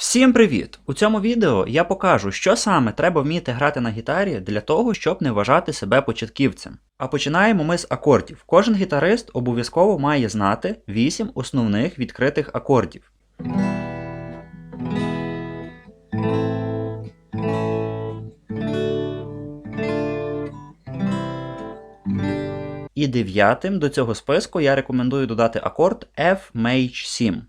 Всім привіт! У цьому відео я покажу, що саме треба вміти грати на гітарі для того, щоб не вважати себе початківцем. А починаємо ми з акордів. Кожен гітарист обов'язково має знати 8 основних відкритих акордів. І дев'ятим до цього списку я рекомендую додати акорд F Maj 7.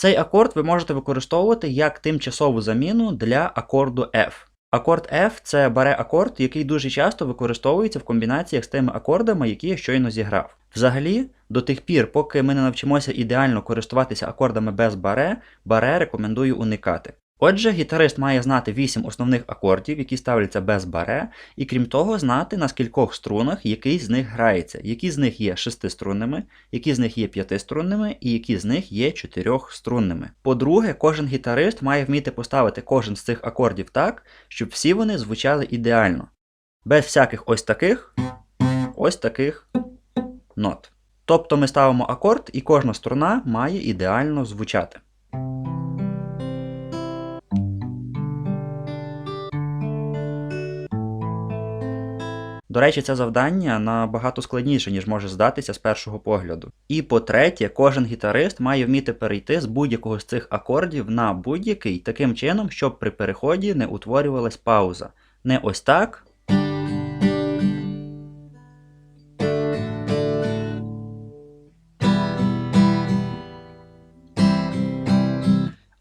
Цей акорд ви можете використовувати як тимчасову заміну для акорду F. Акорд F це баре акорд, який дуже часто використовується в комбінаціях з тими акордами, які я щойно зіграв. Взагалі, до тих пір, поки ми не навчимося ідеально користуватися акордами без баре, баре рекомендую уникати. Отже, гітарист має знати 8 основних акордів, які ставляться без баре, і крім того, знати на скількох струнах який з них грається, які з них є шестиструнними, які з них є п'ятиструнними і які з них є чотирьохструнними. По-друге, кожен гітарист має вміти поставити кожен з цих акордів так, щоб всі вони звучали ідеально. Без всяких ось таких, ось таких нот. Тобто ми ставимо акорд, і кожна струна має ідеально звучати. До речі, це завдання набагато складніше, ніж може здатися з першого погляду. І по-третє, кожен гітарист має вміти перейти з будь-якого з цих акордів на будь-який таким чином, щоб при переході не утворювалась пауза. Не ось так.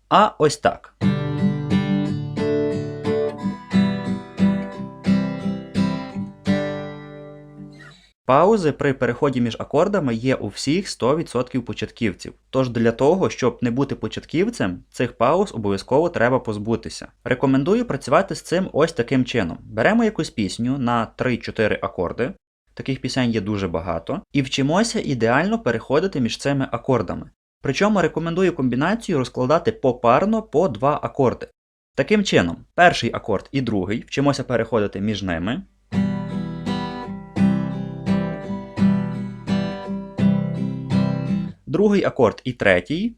А ось так. Паузи при переході між акордами є у всіх 100% початківців. Тож для того, щоб не бути початківцем, цих пауз обов'язково треба позбутися. Рекомендую працювати з цим ось таким чином: беремо якусь пісню на 3-4 акорди. Таких пісень є дуже багато, і вчимося ідеально переходити між цими акордами. Причому рекомендую комбінацію розкладати попарно по два акорди. Таким чином, перший акорд і другий вчимося переходити між ними. Другий акорд і третій.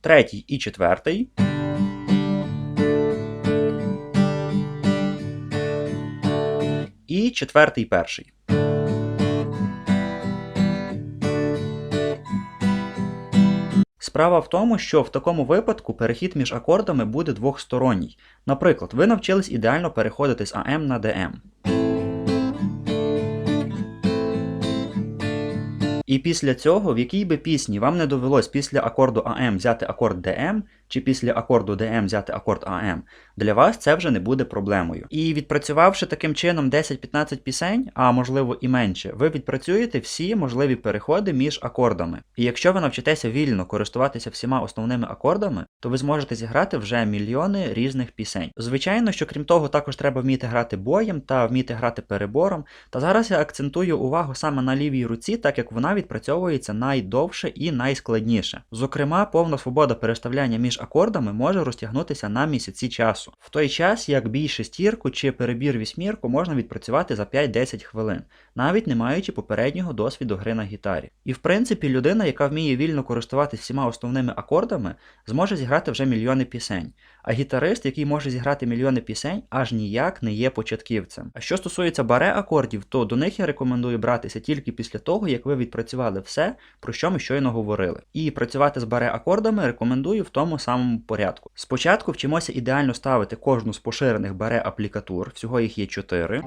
Третій і четвертий. І четвертий перший. Справа в тому, що в такому випадку перехід між акордами буде двохсторонній. Наприклад, ви навчились ідеально переходити з АМ на ДМ. І після цього, в якій би пісні вам не довелось після акорду АМ взяти акорд ДМ, чи після акорду ДМ взяти акорд АМ, для вас це вже не буде проблемою. І відпрацювавши таким чином 10-15 пісень, а можливо і менше, ви відпрацюєте всі можливі переходи між акордами. І якщо ви навчитеся вільно користуватися всіма основними акордами, то ви зможете зіграти вже мільйони різних пісень. Звичайно, що крім того, також треба вміти грати боєм та вміти грати перебором. Та зараз я акцентую увагу саме на лівій руці, так як вона відпрацьовується найдовше і найскладніше. Зокрема, повна свобода переставляння між акордами може розтягнутися на місяці часу, в той час як бій шестірку чи перебір вісьмірку можна відпрацювати за 5-10 хвилин, навіть не маючи попереднього досвіду гри на гітарі. І в принципі, людина, яка вміє вільно користуватися всіма основними акордами, зможе зіграти вже мільйони пісень. А гітарист, який може зіграти мільйони пісень, аж ніяк не є початківцем. А що стосується баре акордів, то до них я рекомендую братися тільки після того, як ви відпрацювали все, про що ми щойно говорили. І працювати з баре акордами рекомендую в тому самому порядку. Спочатку вчимося ідеально ставити кожну з поширених баре аплікатур, всього їх є 4.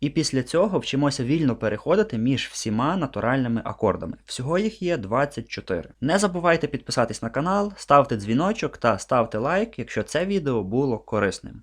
І після цього вчимося вільно переходити між всіма натуральними акордами. Всього їх є 24. Не забувайте підписатись на канал, ставте дзвіночок та ставте лайк, якщо це відео було корисним.